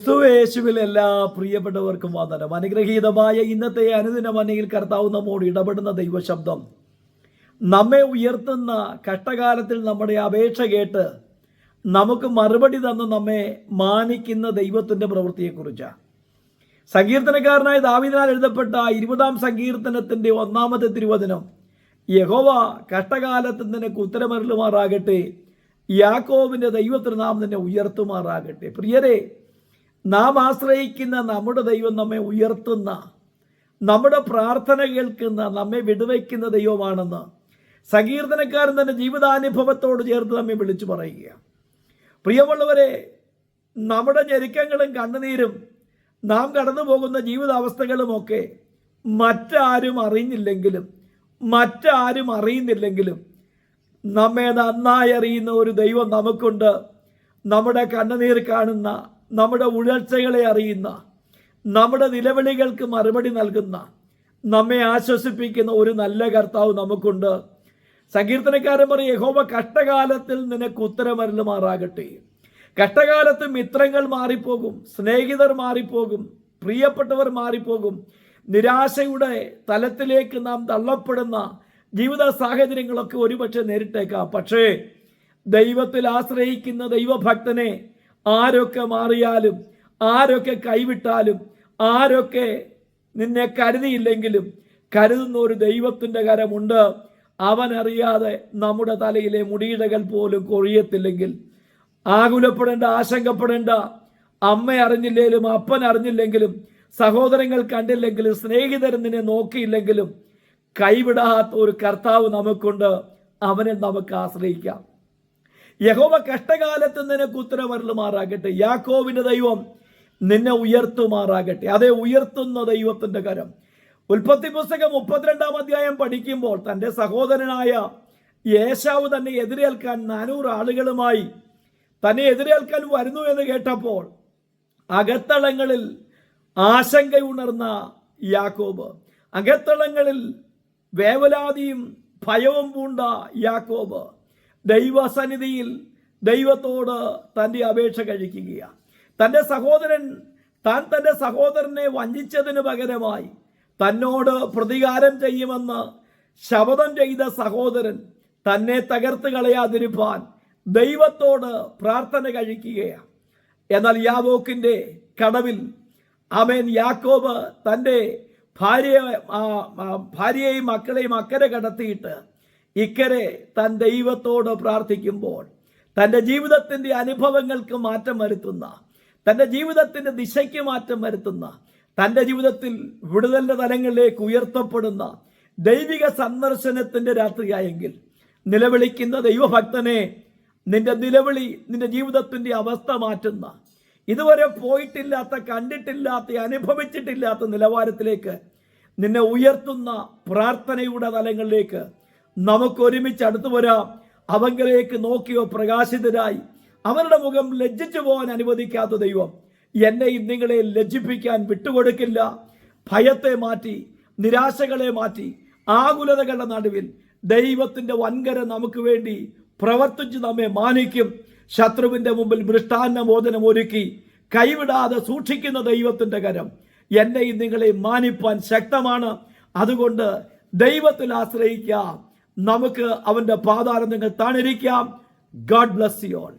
ക്രിസ്തുവേശുവിൽ എല്ലാ പ്രിയപ്പെട്ടവർക്കും വന്ദനം. അനുഗ്രഹീതമായ ഇന്നത്തെ അനുദിന മനയിൽ കർത്താവ് നമ്മോട് ഇടപെടുന്ന ദൈവശബ്ദം. നമ്മെ ഉയർത്തുന്ന കഷ്ടകാലത്തിൽ നമ്മുടെ അപേക്ഷ കേട്ട് നമുക്ക് മറുപടി തന്ന് നമ്മെ മാനിക്കുന്ന ദൈവത്തിന്റെ പ്രവൃത്തിയെക്കുറിച്ചാണ് സങ്കീർത്തനക്കാരനായ ദാവിദിനാൽ എഴുതപ്പെട്ട ഇരുപതാം സങ്കീർത്തനത്തിന്റെ ഒന്നാമത്തെ തിരുവചനം യഹോവ കഷ്ടകാലത്ത് നിനക്ക് ഉത്തരമരുളുമാറാകട്ടെ യാക്കോവിന്റെ ദൈവത്തിന് നാം നിന്നെ ഉയർത്തുമാറാകട്ടെ. പ്രിയരെ നാം ആശ്രയിക്കുന്ന നമ്മുടെ ദൈവം നമ്മെ ഉയർത്തുന്ന നമ്മുടെ പ്രാർത്ഥന കേൾക്കുന്ന നമ്മെ വിടുവയ്ക്കുന്ന ദൈവമാണെന്ന് സങ്കീർത്തനക്കാരൻ തന്റെ ജീവിതാനുഭവത്തോട് ചേർത്ത് നമ്മെ വിളിച്ചു പറയുക പ്രിയമുള്ളവരെ നമ്മുടെ ഞെരുക്കങ്ങളും കണ്ണുനീരും നാം കടന്നു പോകുന്ന ജീവിതാവസ്ഥകളുമൊക്കെ മറ്റാരും അറിഞ്ഞില്ലെങ്കിലും മറ്റാരും അറിയുന്നില്ലെങ്കിലും നമ്മെ നന്നായി അറിയുന്ന ഒരു ദൈവം നമുക്കുണ്ട്. നമ്മുടെ കണ്ണുനീർ കാണുന്ന നമ്മുടെ ഉഴർച്ചകളെ അറിയുന്ന നമ്മുടെ നിലവിളികൾക്ക് മറുപടി നൽകുന്ന നമ്മെ ആശ്വസിപ്പിക്കുന്ന ഒരു നല്ല കർത്താവ് നമുക്കുണ്ട്. സങ്കീർത്തനക്കാരൻ പറയും യഹോവ കഷ്ടകാലത്തിൽ നിനക്ക് ഉത്തരമരുളുമാറാകട്ടെ. കഷ്ടകാലത്ത് മിത്രങ്ങൾ മാറിപ്പോകും സ്നേഹിതർ മാറിപ്പോകും പ്രിയപ്പെട്ടവർ മാറിപ്പോകും. നിരാശയുടെ തലത്തിലേക്ക് നാം തള്ളപ്പെടുന്ന ജീവിത സാഹചര്യങ്ങളൊക്കെ ഒരുപക്ഷെ നേരിട്ടേക്കാം. പക്ഷേ ദൈവത്തിൽ ആശ്രയിക്കുന്ന ദൈവഭക്തനെ ആരൊക്കെ മാറിയാലും ആരൊക്കെ കൈവിട്ടാലും ആരൊക്കെ നിന്നെ കരുതിയില്ലെങ്കിലും കരുതുന്ന ഒരു ദൈവത്തിന്റെ കരമുണ്ട്. അവനറിയാതെ നമ്മുടെ തലയിലെ മുടിയിടകൾ പോലും കൊഴിയത്തില്ലെങ്കിൽ. ആകുലപ്പെടേണ്ട ആശങ്കപ്പെടേണ്ട അമ്മ അറിഞ്ഞില്ലെങ്കിലും അപ്പൻ അറിഞ്ഞില്ലെങ്കിലും സഹോദരങ്ങൾ കണ്ടില്ലെങ്കിലും സ്നേഹിതർ നിന്നെ നോക്കിയില്ലെങ്കിലും കൈവിടാത്ത ഒരു കർത്താവ് നമുക്കുണ്ട്. അവനെ നമുക്ക് ആശ്രയിക്കാം. യഹോവ കഷ്ടകാലത്ത് നിനക്ക് ഉത്തരവരലുമാറാകട്ടെ യാക്കോവിന്റെ ദൈവം നിന്നെ ഉയർത്തുമാറാകട്ടെ. അതേ ഉയർത്തുന്ന ദൈവത്തിന്റെ കരം. ഉൽപ്പത്തി പുസ്തകം മുപ്പത്തിരണ്ടാം അധ്യായം പഠിക്കുമ്പോൾ തന്റെ സഹോദരനായ യേശാവ് തന്നെ എതിരേൽക്കാൻ നാനൂറ് ആളുകളുമായി തന്നെ എതിരേൽക്കാൻ വരുന്നു എന്ന് കേട്ടപ്പോൾ അകത്തളങ്ങളിൽ ആശങ്കയുണർന്ന യാക്കോബ് അകത്തളങ്ങളിൽ വേവലാതിയും ഭയവും പൂണ്ട യാക്കോബ് ദൈവസന്നിധിയിൽ ദൈവത്തോട് തന്റെ അപേക്ഷ കഴിക്കുകയാണ് തന്റെ സഹോദരൻ താൻ തന്റെ സഹോദരനെ വഞ്ചിച്ചതിന് പകരമായി തന്നോട് പ്രതികാരം ചെയ്യുമെന്ന് ശപഥം ചെയ്ത സഹോദരൻ തന്നെ തകർത്ത് കളയാതിരുപ്പാൻ ദൈവത്തോട് പ്രാർത്ഥന കഴിക്കുകയാണ് എന്നാൽ യാവോക്കിന്റെ കടവിൽ അമേൻ യാക്കോബ് തന്റെ ഭാര്യയെ ഭാര്യയെയും മക്കളെയും അക്കരെ കടത്തിയിട്ട് ഇക്കരെ താൻ ദൈവത്തോട് പ്രാർത്ഥിക്കുമ്പോൾ തന്റെ ജീവിതത്തിന്റെ അനുഭവങ്ങൾക്ക് മാറ്റം വരുത്തുന്ന തന്റെ ജീവിതത്തിന്റെ ദിശയ്ക്ക് മാറ്റം വരുത്തുന്ന തന്റെ ജീവിതത്തിൽ വിടുതലിന്റെ തലങ്ങളിലേക്ക് ഉയർത്തപ്പെടുന്ന ദൈവിക സന്ദർശനത്തിന്റെ രാത്രിയായെങ്കിൽ നിലവിളിക്കുന്ന ദൈവഭക്തനെ നിന്റെ നിലവിളി നിന്റെ ജീവിതത്തിന്റെ അവസ്ഥ മാറ്റുന്ന ഇതുവരെ പോയിട്ടില്ലാത്ത കണ്ടിട്ടില്ലാത്ത അനുഭവിച്ചിട്ടില്ലാത്ത നിലവാരത്തിലേക്ക് നിന്നെ ഉയർത്തുന്ന പ്രാർത്ഥനയുടെ തലങ്ങളിലേക്ക് നമുക്ക് ഒരുമിച്ച് അടുത്തു വരാം. അവങ്കിലേക്ക് നോക്കിയോ പ്രകാശിതരായി അവരുടെ മുഖം ലജ്ജിച്ചു പോകാൻ അനുവദിക്കാത്ത ദൈവം എന്നെയും നിങ്ങളെ ലജ്ജിപ്പിക്കാൻ വിട്ടുകൊടുക്കില്ല. ഭയത്തെ മാറ്റി നിരാശകളെ മാറ്റി ആകുലതകളുടെ നടുവിൽ ദൈവത്തിന്റെ വൻകര നമുക്ക് വേണ്ടി പ്രവർത്തിച്ച് നമ്മെ മാനിക്കും. ശത്രുവിന്റെ മുമ്പിൽ മൃഷ്ടാന്ന മോചനം ഒരുക്കി കൈവിടാതെ സൂക്ഷിക്കുന്ന ദൈവത്തിന്റെ കരം എന്നെയും നിങ്ങളെ മാനിപ്പാൻ ശക്തമാണ്. അതുകൊണ്ട് ദൈവത്തിൽ ആശ്രയിക്കാം. നമുക്ക് അവന്റെ പാതാരം നിങ്ങൾ താണിരിക്കാം. God bless you all